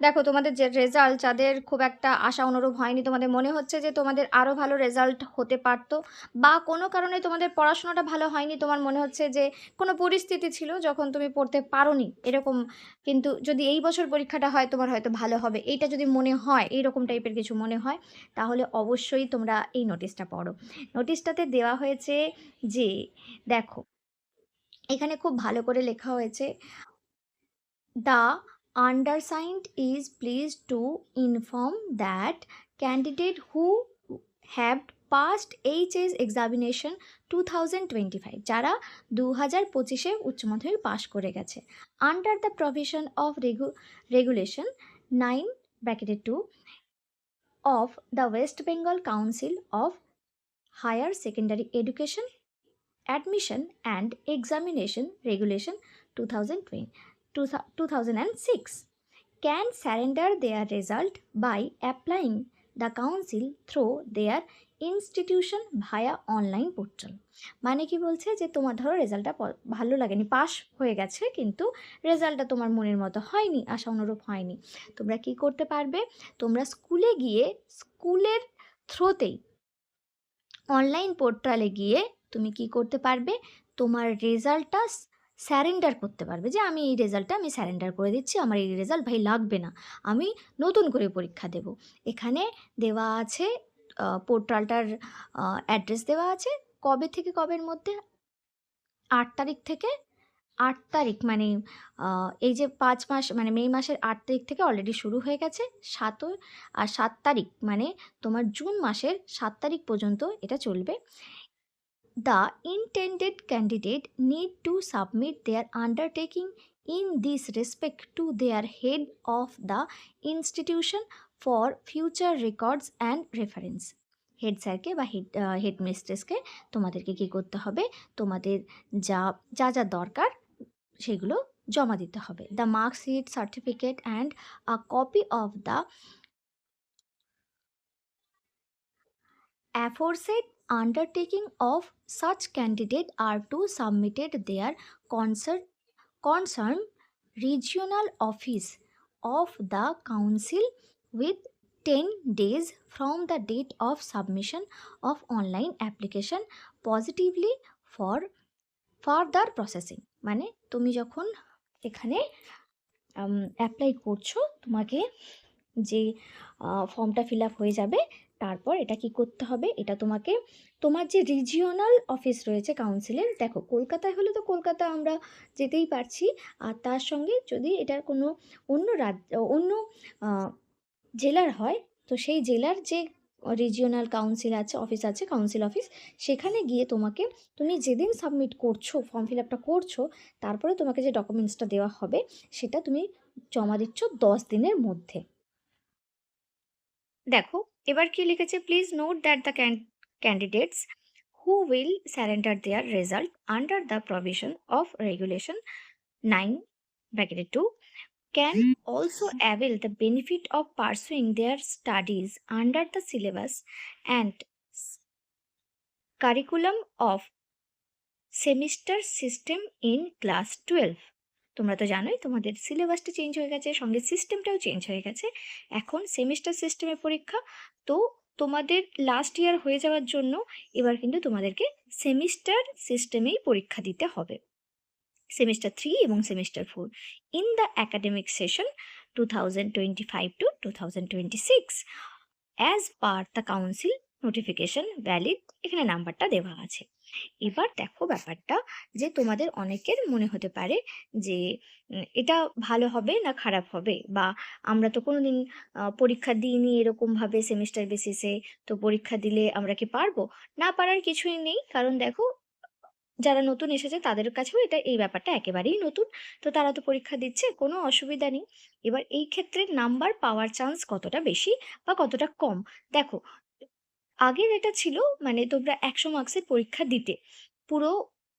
দেখো, তোমাদের যে রেজাল্ট যাদের খুব একটা আশা অনুরূপ হয়নি, তোমাদের মনে হচ্ছে যে তোমাদের আরও ভালো রেজাল্ট হতে পারতো বা কোনো কারণে তোমাদের পড়াশোনাটা ভালো হয়নি, তোমার মনে হচ্ছে যে কোনো পরিস্থিতি ছিল যখন তুমি পড়তে পারোনি, এরকম কিন্তু যদি এই বছর পরীক্ষাটা হয়, তোমার হয়তো ভালো হবে। এইটা যদি মনে হয়, এইরকম টাইপের কিছু মনে হয়, তাহলে অবশ্যই তোমরা এই নোটিশটা পড়ো। নোটিশটাতে দেওয়া হয়েছে যে, দেখো, এখানে খুব ভালো করে লেখা হয়েছে the undersigned is pleased to inform that candidate who have passed HS examination 2025 যারা দু হাজার পঁচিশে উচ্চ মাধ্যমিক পাশ করে গেছে। Under the provision of regu regulation nine bracketed two of the West Bengal council of higher secondary education admission and examination regulation two thousand twenty 2006 can surrender their result by applying the council through their institution via online portal. মানে কি বলছে যে তোমার ধরো রেজাল্টটা ভালো লাগেনি pass হয়ে গেছে, কিন্তু রেজাল্টটা তোমার মনের মতো হয়নি, আশা অনুরূপ হয়নি। তোমরা কি করতে পারবে? তোমরা স্কুলে গিয়ে, স্কুলের থ্রোতেই অনলাইন পোর্টালে গিয়ে তুমি কি করতে পারবে? তোমার রেজাল্টটা স্যারেন্ডার করতে পারবে যে আমি এই রেজাল্টটা আমি স্যারেন্ডার করে দিচ্ছি, আমার এই রেজাল্ট ভাই লাগবে না। আমি নতুন করে পরীক্ষা দেব। এখানে দেওয়া আছে পোর্টালটার অ্যাড্রেস দেওয়া আছে। কবে থেকে কবের মধ্যে? আট তারিখ থেকে? আট তারিখ মানে এই যে পাঁচ মাস মানে মে মাসের আট তারিখ থেকে অলরেডি শুরু হয়ে গেছে সাতও আর সাত তারিখ মানে তোমার জুন মাসের সাত তারিখ পর্যন্ত এটা চলবে। The intended candidate need to submit their undertaking in this respect to their head of the institution for future records and reference head স্যারকে বা হেড হেড মিস্ট্রেসকে তোমাদেরকে কী করতে হবে তোমাদের যা যা যা দরকার সেগুলো জমা দিতে হবে the marksheet certificate and a copy of the aforesaid undertaking of such candidate are to submitted their concert concern regional office of the council with ten days from the date of submission of online application positively for further processing মানে তুমি যখন এখানে apply করছ, তোমাকে যে ফর্মটা fill up হয়ে যাবে তারপর এটা কি করতে হবে? এটা তোমাকে, তোমার যে রিজিওনাল অফিস রয়েছে কাউন্সিলের দেখো কলকাতায় হলে তো কলকাতা আমরা যেতেই পারছি। আর তার সঙ্গে যদি এটার কোনো অন্য রাজ্য অন্য জেলার হয়, তো সেই জেলার যে রিজিওনাল কাউন্সিল আছে অফিস আছে কাউন্সিল অফিস সেখানে গিয়ে তোমাকে, তুমি যেদিন সাবমিট করছ ফর্ম ফিল আপটা করছ, তারপরে তোমাকে যে ডকুমেন্টসটা দেওয়া হবে, সেটা তুমি জমা দিচ্ছ দশ দিনের মধ্যে। দেখো এবার কি লিখেছে? Please note that the candidates who will surrender their result under the provision of regulation nine bracketed two can also avail the benefit of pursuing their studies under the syllabus and curriculum of semester system in class twelve তোমরা তো জানোই তোমাদের সিলেবাসটা change হয়ে গেছে, সঙ্গে সিস্টেমটাও change হয়ে গেছে। এখন সেমিস্টার সিস্টেমে পরীক্ষা। তো তোমাদের লাস্ট ইয়ার হয়ে যাওয়ার জন্য এবার কিন্তু তোমাদেরকে সেমিস্টার সিস্টেমেই পরীক্ষা দিতে হবে। সেমিস্টার থ্রি এবং semester four in the academic session two thousand twenty five to two thousand twenty six as per the council notification valid এখানে নাম্বারটা দেওয়া আছে। এবার দেখো ব্যাপারটা যে তোমাদের অনেকের মনে হতে পারে যে এটা ভালো হবে না খারাপ হবে? বা আমরা তো কোনো দিন পরীক্ষা দিইনি এরকমভাবে সেমিস্টার বেসিসে তো পরীক্ষা দিলে আমরা কি পারব? না পারার কিছুই নেই। কারণ দেখো, যারা নতুন এসেছে তাদের কাছেও এটা, এই ব্যাপারটা একেবারেই নতুন। তো তারা তো পরীক্ষা দিচ্ছে, কোনো অসুবিধা নেই। এবার এই ক্ষেত্রে নাম্বার পাওয়ার চান্স কতটা বেশি বা কতটা কম? দেখো আগের এটা ছিল মানে তোমরা একশো মার্কসের পরীক্ষা দিতে। পুরো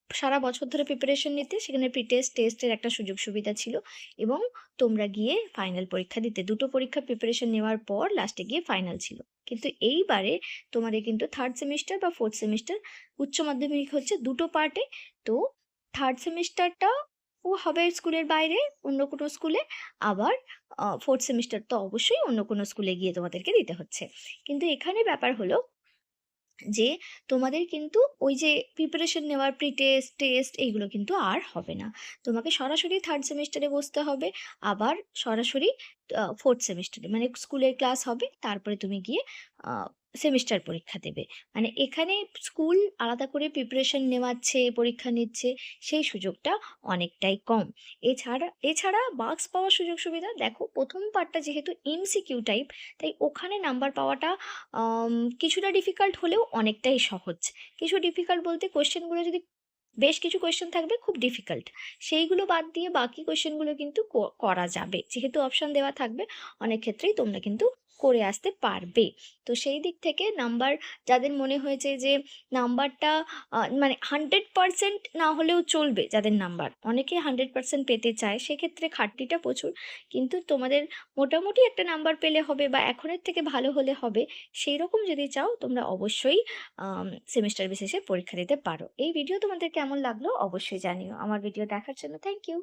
সারা বছর ধরে প্রিপারেশন নিতে, সেখানে প্রি টেস্ট টেস্টের একটা সুযোগ সুবিধা ছিল এবং তোমরা গিয়ে ফাইনাল পরীক্ষা দিতে। দুটো পরীক্ষা প্রিপারেশন নেওয়ার পর লাস্টে গিয়ে ফাইনাল ছিল। কিন্তু এইবারে তোমাদের কিন্তু থার্ড সেমিস্টার বা ফোর্থ সেমিস্টার উচ্চ মাধ্যমিক হচ্ছে দুটো পার্টে তো থার্ড সেমিস্টারটা ও হবে স্কুলের বাইরে অন্য কোনো স্কুলে। আবার ফোর্থ সেমিস্টার তো অবশ্যই অন্য কোনো স্কুলে গিয়ে তোমাদেরকে দিতে হচ্ছে। কিন্তু এখানে ব্যাপার হলো যে, তোমাদের কিন্তু ওই যে প্রিপারেশন নেওয়ার প্রি টেস্ট টেস্ট এইগুলো কিন্তু আর হবে না। তোমাকে সরাসরি থার্ড সেমিস্টারে বসতে হবে, আবার সরাসরি ফোর্থ সেমিস্টারে মানে স্কুলের ক্লাস হবে, তারপরে তুমি গিয়ে সেমিস্টার পরীক্ষা দেবে। মানে এখানে স্কুল আলাদা করে প্রিপারেশন নেওয়াচ্ছে, পরীক্ষা নিচ্ছে, সেই সুযোগটা অনেকটাই কম। এছাড়া এছাড়া মার্কস পাওয়ার সুযোগ সুবিধা, দেখো প্রথম পার্টটা যেহেতু এমসিকিউ টাইপ তাই ওখানে নাম্বার পাওয়াটা কিছুটা ডিফিকাল্ট হলেও অনেকটাই সহজ। কিছু ডিফিকাল্ট বলতে কোয়েশ্চেনগুলো যদি বেশ কিছু কোয়েশ্চেন থাকবে, খুব ডিফিকাল্ট সেইগুলো বাদ দিয়ে বাকি কোয়েশ্চেনগুলো কিন্তু করা যাবে। যেহেতু অপশান দেওয়া থাকবে, অনেক ক্ষেত্রেই তোমরা কিন্তু করে আসতে পারবে। তো সেই দিক থেকে নাম্বার যাদের মনে হয়েছে যে নাম্বারটা মানে হান্ড্রেড পারসেন্ট না হলেও চলবে যাদের নাম্বার অনেকে হান্ড্রেড পারসেন্ট পেতে চায়, সেক্ষেত্রে খাটনিটা প্রচুর। কিন্তু তোমাদের মোটামুটি একটা নাম্বার পেলে হবে বা এখনের থেকে ভালো হলে হবে সেই রকম যদি চাও তোমরা অবশ্যই সেমিস্টার বিশেষে পরীক্ষা দিতে পারো। এই ভিডিও তোমাদের কেমন লাগল অবশ্যই জানিও। আমার ভিডিও দেখার জন্য থ্যাংক ইউ